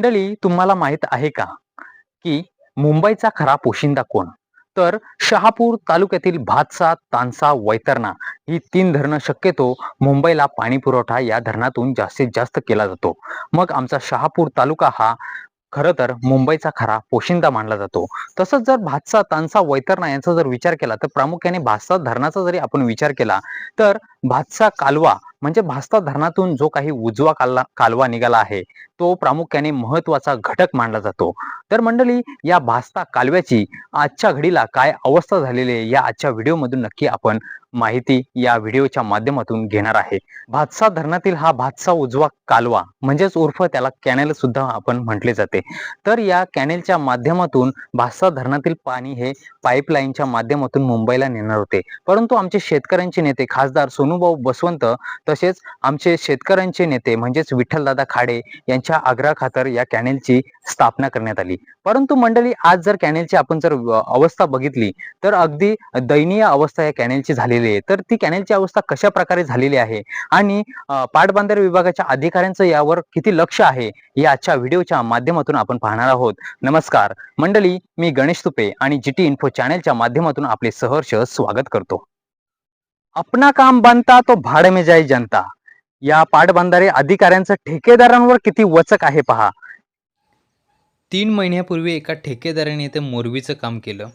मंडळी तुम्हाला माहीत आहे का की मुंबईचा खरा पोशिंदा कोण? तर शहापूर तालुक्यातील भातसा तानसा वैतरणा ही तीन धरणं शक्यतो मुंबईला पाणी पुरवठा या धरणातून जास्तीत जास्त केला जातो. मग आमचा शहापूर तालुका हा खरं तर मुंबईचा खरा पोशिंदा मानला जातो. तसंच जर भातसा तानसा वैतरणा यांचा जर विचार केला तर प्रामुख्याने भातसा धरणाचा जरी आपण विचार केला तर भातसा कालवा म्हणजे भास्ता धरणातून जो काही उजवा कालवा कालवा निघाला आहे तो प्रामुख्याने महत्त्वाचा घटक मानला जातो. तर मंडळी या भास्ता कालव्याची आजच्या घडीला काय अवस्था झालेली आहे या आजच्या व्हिडिओमधून नक्की आपण माहिती या व्हिडिओच्या माध्यमातून घेणार आहे. भातसा धरणातील हा भातसा उजवा कालवा म्हणजेच उर्फ त्याला कॅनेल सुद्धा आपण म्हटले जाते. तर या कॅनेलच्या माध्यमातून भातसा धरणातील पाणी हे पाईपलाईनच्या माध्यमातून मुंबईला नेणार होते. परंतु आमचे शेतकऱ्यांचे नेते खासदार सोनूभाऊ बसवंत तसेच आमचे शेतकऱ्यांचे नेते म्हणजेच विठ्ठलदादा खाडे यांच्या आग्रहाखातर या कॅनेलची स्थापना करण्यात आली. परंतु मंडळी आज जर कॅनेलची आपण जर अवस्था बघितली तर अगदी दयनीय अवस्था या कॅनेलची झालेली आहे. तर ती कॅनेलची अवस्था कशा प्रकारे झालेली आहे आणि अ, विभागाच्या अधिकाऱ्यांचं यावर किती लक्ष आहे या आजच्या व्हिडिओच्या माध्यमातून आपण पाहणार आहोत. नमस्कार. मंडळी मी गणेश तुपे आणि जीटी इन्फो चॅनेलच्या माध्यमातून आपले सहर्ष स्वागत करतो. अपना काम बनता तो भाडे में जाई जनता। या पाटबंधारे अधिकाऱ्यांचं ठेकेदारांवर किती वचक आहे पहा. तीन महिन्यापूर्वी एका ठेकेदाराने इथे मोरवीचं काम केलं.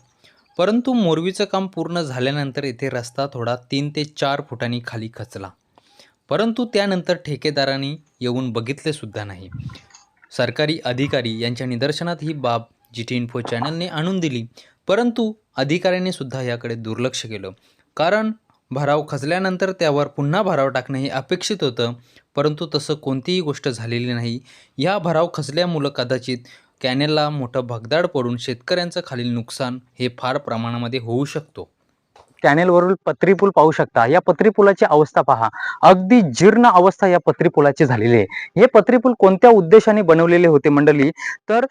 परंतु मोरवीचं काम पूर्ण झाल्यानंतर इथे रस्ता थोडा तीन ते चार फुटांनी खाली खचला. परंतु त्यानंतर ठेकेदारांनी येऊन बघितले सुद्धा नाही. सरकारी अधिकारी यांच्या निदर्शनात ही बाब जी टी इन्फो चॅनलने आणून दिली. परंतु अधिकाऱ्यांनी सुद्धा याकडे दुर्लक्ष केलं. कारण भराव खचल्यानंतर त्यावर पुन्हा भराव टाकणे हे अपेक्षित होतं परंतु तसं कोणतीही गोष्ट झालेली नाही. या भराव खचल्यामुळं कदाचित कॅनेलला मोठं भगदाड पडून शेतकऱ्यांचं खालील नुकसान हे फार प्रमाणामध्ये होऊ शकतो. कॅनेलवरील पत्री पूल पाहू शकता. या पत्री पुलाची अवस्था पहा. अगदी जीर्ण अवस्था या पत्री पुलाची झालेली आहे. हे पत्री पूल कोणत्या उद्देशाने बनवलेले होते मंडळी? तर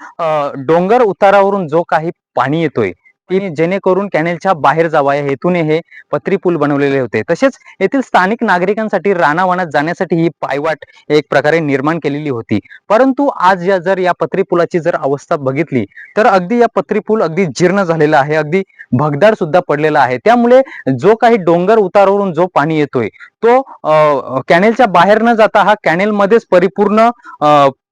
डोंगर उतारावरून जो काही पाणी येतोय ती जेणेकरून कॅनेलच्या बाहेर जावा या हेतूने हे पत्री पूल बनवलेले होते. तसेच येथील स्थानिक नागरिकांसाठी रानावनात जाण्यासाठी ही पायवाट एक प्रकारे निर्माण केलेली होती. परंतु आज या जर या पत्री पुलाची जर अवस्था बघितली तर अगदी या पत्री पूल अगदी जीर्ण झालेला आहे अगदी भगदाड सुद्धा पडलेला आहे. त्यामुळे जो काही डोंगर उतारावरून जो पाणी येतोय तो कॅनेलच्या बाहेर न जाता हा कॅनेल मध्येच परिपूर्ण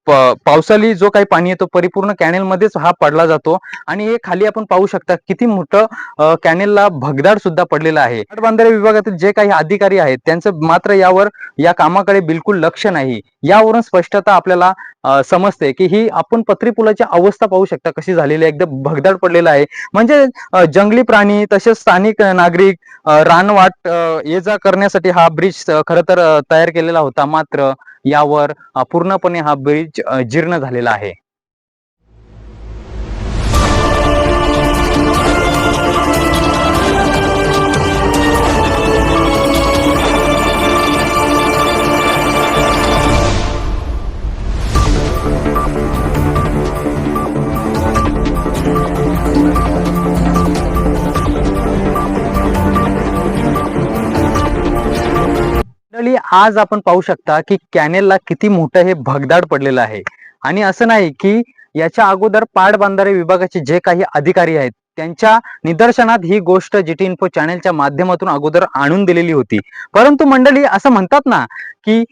पावसाळी जो काही पाणी येतो परिपूर्ण कॅनेल मध्येच हा पडला जातो. आणि हे खाली आपण पाहू शकता किती मोठं कॅनेलला भगदाड सुद्धा पडलेला आहे. बांधारे विभागातील जे काही अधिकारी आहेत त्यांचं मात्र यावर या कामाकडे बिलकुल लक्ष नाही. यावरून स्पष्टता आपल्याला समजते की ही आपण पत्री पुलाची अवस्था पाहू शकता कशी झालेली आहे एकदम भगदाड पडलेला आहे. म्हणजे जंगली प्राणी तसेच स्थानिक नागरिक रानवाट ये जा करण्यासाठी हा ब्रिज खर तर तयार केलेला होता मात्र. यावर पूर्णपणे हा ब्रिज जीर्ण झालेला आहे. आज आपण पाहू शकता की कॅनेलला किती मोठं हे भगदाड पडलेलं आहे. आणि असं नाही की याच्या अगोदर पाटबंधारे विभागाचे जे काही अधिकारी आहेत त्यांच्या निदर्शनात ही गोष्ट जीटी इन्फो चॅनेलच्या माध्यमातून अगोदर आणून दिलेली होती. परंतु मंडळी असं म्हणतात ना की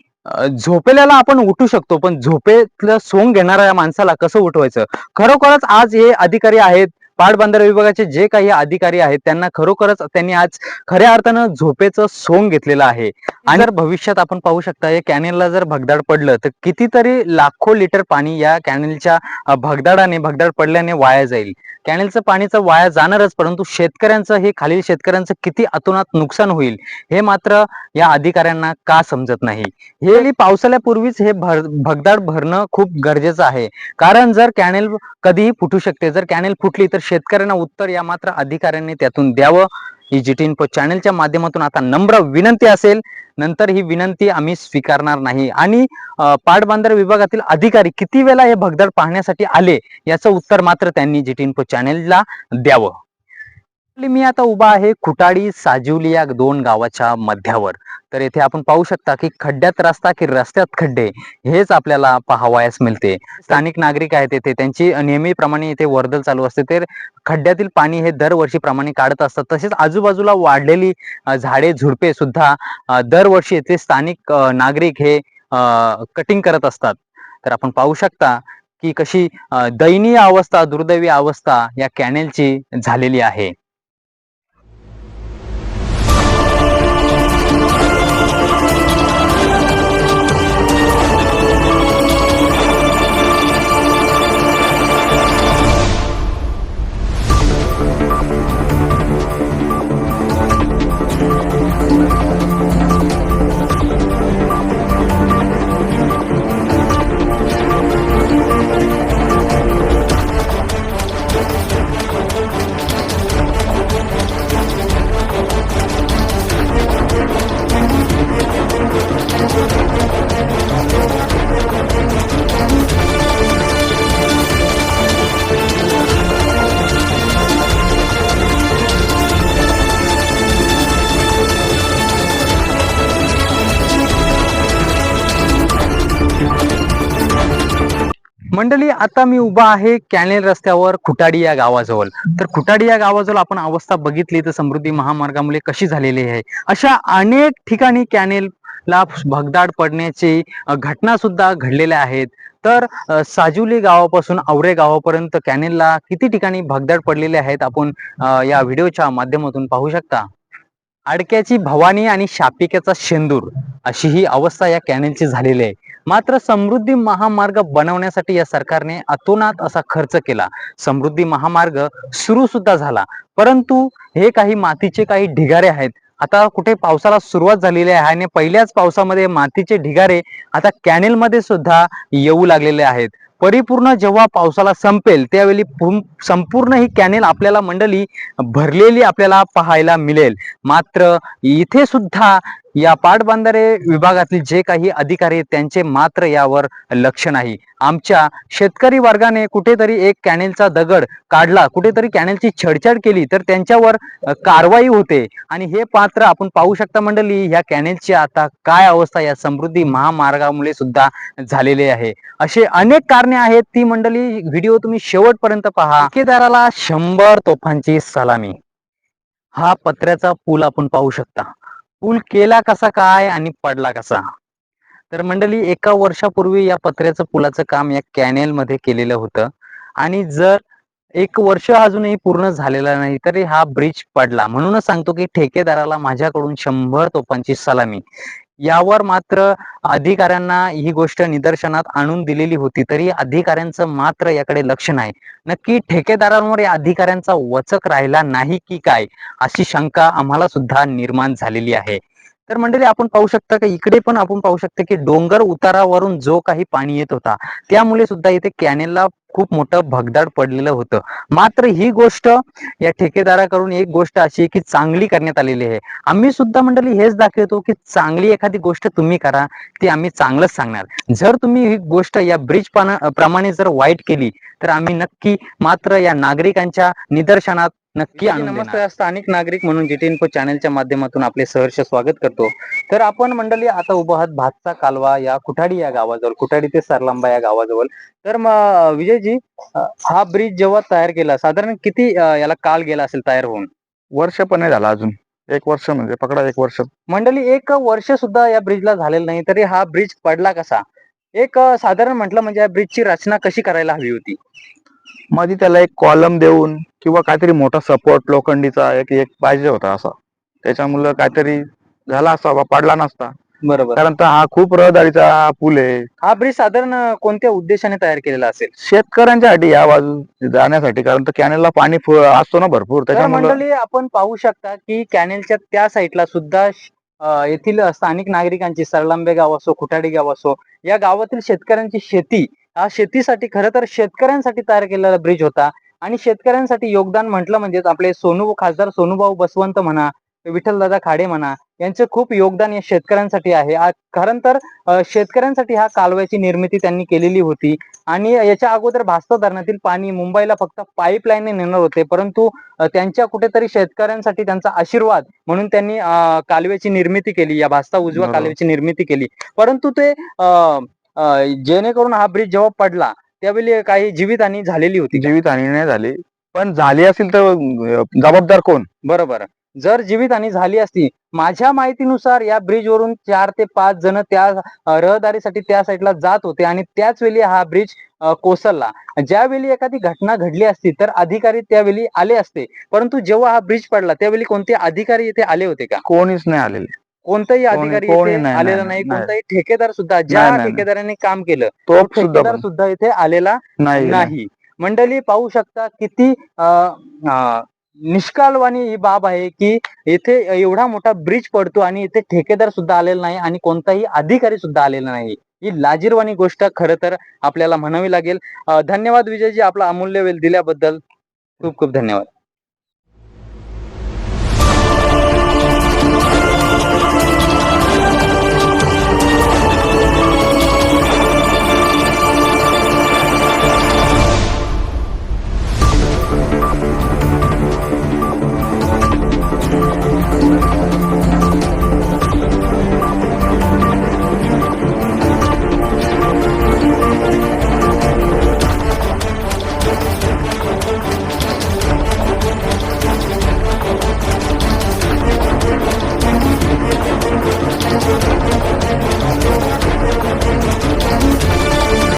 झोपेल्याला आपण उठू शकतो पण झोपेतलं सोंग घेणाऱ्या माणसाला कसं उठवायचं? खरोखरच आज हे अधिकारी आहेत पाटबंधारे विभागाचे जे काही अधिकारी आहेत त्यांना खरोखरच त्यांनी आज खऱ्या अर्थानं झोपेचं सोंग घेतलेलं आहे. आणि जर भविष्यात आपण पाहू शकता या कॅनेलला जर भगदाड पडलं तर कितीतरी लाखो लिटर पाणी या कॅनेलच्या भगदाडाने भगदाड पडल्याने वाया जाईल. कॅनेलचं पाणीचं वाया जाणारच परंतु शेतकऱ्यांचं हे खालील शेतकऱ्यांचं किती अतोनात नुकसान होईल हे मात्र या अधिकाऱ्यांना का समजत नाही? हे पावसाळ्यापूर्वीच हे भर भगदाड भरणं खूप गरजेचं आहे. कारण जर कॅनेल कधीही फुटू शकते जर कॅनेल फुटली तर शेतकऱ्यांना उत्तर या मात्र अधिकाऱ्यांनी त्यातून द्यावं. ही जी टी इन्फो चॅनलच्या माध्यमातून आता नम्र विनंती असेल. नंतर ही विनंती आम्ही स्वीकारणार नाही. आणि अं, पाटबंधारे विभागातील अधिकारी किती वेळा हे भगदड पाहण्यासाठी आले? याचं उत्तर मात्र त्यांनी जी टी इन्फो चॅनलला द्यावं. मी आता उभा आहे खुटाडी साजिवली या दोन गावाच्या मध्यावर. तर येथे आपण पाहू शकता की खड्ड्यात रस्ता की रस्त्यात खड्डे हेच आपल्याला पाहावयास मिळते. स्थानिक नागरिक आहेत येथे त्यांची नेहमीप्रमाणे इथे वर्दळ चालू असते. ते खड्ड्यातील पाणी हे दरवर्षीप्रमाणे काढत असतात. तसेच आजूबाजूला वाढलेली झाडे झुडपे सुद्धा दरवर्षी येथे स्थानिक नागरिक हे कटिंग करत असतात. तर आपण पाहू शकता की कशी दयनीय अवस्था दुर्दैवी अवस्था या कॅनेलची झालेली आहे. मंडळी आता मी उभा आहे कॅनेल रस्त्यावर खुटाडी या गावाजवळ. तर खुटाडी या गावाजवळ आपण अवस्था बघितली तर समृद्धी महामार्गामुळे कशी झालेली आहे? अशा अनेक ठिकाणी कॅनेलला भगदाड पडण्याची घटना सुद्धा घडलेल्या आहेत. तर साजुली गावापासून आवरे गावापर्यंत कॅनेलला किती ठिकाणी भगदाड पडलेले आहेत आपण या व्हिडिओच्या माध्यमातून पाहू शकता? अडक्याची भवानी आणि शापिकेचा शेंदूर अशी ही अवस्था या कॅनेलची झालेली आहे. मात्र समृद्धी महामार्ग बनवण्यासाठी या सरकारने अतोनात असा खर्च केला. समृद्धी महामार्ग सुरू सुद्धा झाला. परंतु हे काही मातीचे काही ढिगारे आहेत. आता कुठे पावसाला सुरुवात झालेली आहे आणि पहिल्याच पावसामध्ये मातीचे ढिगारे आता कॅनेल मध्ये सुद्धा येऊ लागलेले आहेत. परिपूर्ण जेव्हा पावसाला संपेल त्यावेळी संपूर्ण ही कॅनेल आपल्याला मंडळी भरलेली आपल्याला पाहायला मिळेल. मात्र इथे सुद्धा या पाटबंधारे विभागातील जे काही अधिकारी आहेत, त्यांचे मात्र यावर लक्ष नाही. आमच्या शेतकरी वर्गाने कुठेतरी एक कॅनेलचा दगड काढला कुठेतरी कॅनेलची छडछाड केली तर त्यांच्यावर कारवाई होते. आणि हे पात्र आपण पाहू शकता मंडळी ह्या कॅनेलची आता काय अवस्था या समृद्धी महामार्गामुळे सुद्धा झालेले आहे. असे अनेक कारणे आहेत ती मंडळी व्हिडिओ तुम्ही शेवटपर्यंत पहा. ठेकेदाराला शंभर तोफांची सलामी. हा पत्र्याचा पूल आपण पाहू शकता. पूल केला कसा काय आणि पडला कसा? तर मंडळी एका वर्षापूर्वी या पत्र्याचं पुलाचं काम या कॅनेल मध्ये केलेलं होतं. आणि जर एक वर्ष अजूनही पूर्ण झालेला नाही तरी हा ब्रिज पडला. म्हणूनच सांगतो की ठेकेदाराला माझ्याकडून शंभर तोफांची सलामी. यावर मात्र अधिकाऱ्यांना ही गोष्ट निदर्शनात आणून दिलेली होती तरी अधिकाऱ्यांचं मात्र याकडे लक्ष नाही. नक्की ठेकेदारांवर या अधिकाऱ्यांचा वचक राहिला नाही की काय अशी शंका आम्हाला सुद्धा निर्माण झालेली आहे. तर मंडळी आपण पाहू शकता की इकडे पण आपण पाहू शकता की डोंगर उतारावरून जो काही पाणी येत होता त्यामुळे सुद्धा इथे कॅनेलला खूप मोठं भगदाड पडलेलं होतं. मात्र ही गोष्ट या ठेकेदाराकडून एक गोष्ट अशी की चांगली करण्यात आलेली आहे. आम्ही सुद्धा मंडळी हेच दाखवतो की चांगली एखादी गोष्ट तुम्ही करा ती आम्ही चांगलंच सांगणार. जर तुम्ही ही गोष्ट या ब्रिज प्रमाणे जर वाईट केली तर आम्ही नक्की मात्र या नागरिकांच्या निदर्शनात नक्की आणून नमस्कार स्थानिक नागरिक म्हणून जीटी इन्फो चॅनलच्या माध्यमातून आपले सहर्ष स्वागत करतो. तर आपण मंडळी आता उभा आहात भातचा कालवा या कुठाडी या गावाजवळ कुठाडी ते सरलांबा या गावाजवळ. तर मग विजयजी हा ब्रिज जेव्हा तयार केला साधारण किती याला काल गेला असेल तयार होऊन? वर्ष पण नाही झाला अजून. एक वर्ष म्हणजे पकडा एक वर्ष. मंडळी एक वर्ष सुद्धा या ब्रिजला झालेलं नाही तरी हा ब्रिज पडला कसा? एक साधारण म्हटलं म्हणजे या ब्रिजची रचना कशी करायला हवी होती? मध्ये त्याला एक कॉलम देऊन किंवा काहीतरी मोठा सपोर्ट लोखंडीचा एक एक पाहिजे होता असा. त्याच्यामुळं काहीतरी झाला असता बा पडला नसता. बरोबर. कारण तर हा खूप रहदारीचा पूल आहे. हा ब्रिज साधारण कोणत्या उद्देशाने तयार केलेला असेल? शेतकऱ्यांच्यासाठी या बाजू जाण्यासाठी कारण तर कॅनेलला पाणी फु- असतो ना भरपूर. तर त्याच्यामुळे मंडळी आपण पाहू शकता की कॅनेलच्या त्या साईडला सुद्धा अ, येथील स्थानिक नागरिकांची सरलांबे गाव असो खुटाडी गाव असो या गावातील शेतकऱ्यांची शेती हा शेतीसाठी खरं तर शेतकऱ्यांसाठी तयार केलेला ब्रिज होता. आणि शेतकऱ्यांसाठी योगदान म्हटलं म्हणजेच आपले सोनू खासदार सोनूभाऊ बसवंत म्हणा विठ्ठलदादा खाडे म्हणा यांचं खूप योगदान या शेतकऱ्यांसाठी आहे. कारण तर शेतकऱ्यांसाठी हा कालव्याची निर्मिती त्यांनी केलेली होती. आणि याच्या अगोदर भास्ता धरणातील पाणी मुंबईला फक्त पाईपलाईनने नेणार होते. परंतु त्यांच्या कुठेतरी शेतकऱ्यांसाठी त्यांचा आशीर्वाद म्हणून त्यांनी कालव्याची निर्मिती केली. या भास्ता उजवा बरोबर. कालव्याची निर्मिती केली. परंतु ते जेणेकरून हा ब्रिज जेव्हा पडला त्यावेळी काही जीवितहानी झालेली होती जीवितहानी नाही झाली. पण झाली असेल तर जबाबदार कोण? बरोबर. जर जीवितहानी झाली असती माझ्या माहितीनुसार या ब्रिज वरून चार ते पाच जण त्या रहदारीसाठी त्या साईडला जात होते आणि त्याच वेळी हा ब्रिज कोसळला. ज्यावेळी एखादी घटना घडली असती तर अधिकारी त्यावेळी आले असते. परंतु जेव्हा हा ब्रिज पडला त्यावेळी कोणते अधिकारी इथे आले होते का? कोणीच नाही आलेले. कोणताही कोणी- अधिकारी कोणी इथे नाही, आलेला नाही, नाही. नाही. कोणताही ठेकेदार सुद्धा ज्या नाही, नाही. ठेकेदाराने काम केलं तो ठेकेदार. सुद्धा इथे आलेला नाही नाही. मंडळी पाहू शकता किती अ, अ, निष्काळवाणी ही बाब आहे की इथे एवढा मोठा ब्रिज पडतो आणि इथे ठेकेदार सुद्धा आलेला नाही आणि कोणताही अधिकारी सुद्धा आलेला नाही. ही लाजीरवाणी गोष्ट खरं तर आपल्याला म्हणावी लागेल. अ, धन्यवाद विजयजी आपला अमूल्य वेळ दिल्याबद्दल. खूप खूप धन्यवाद.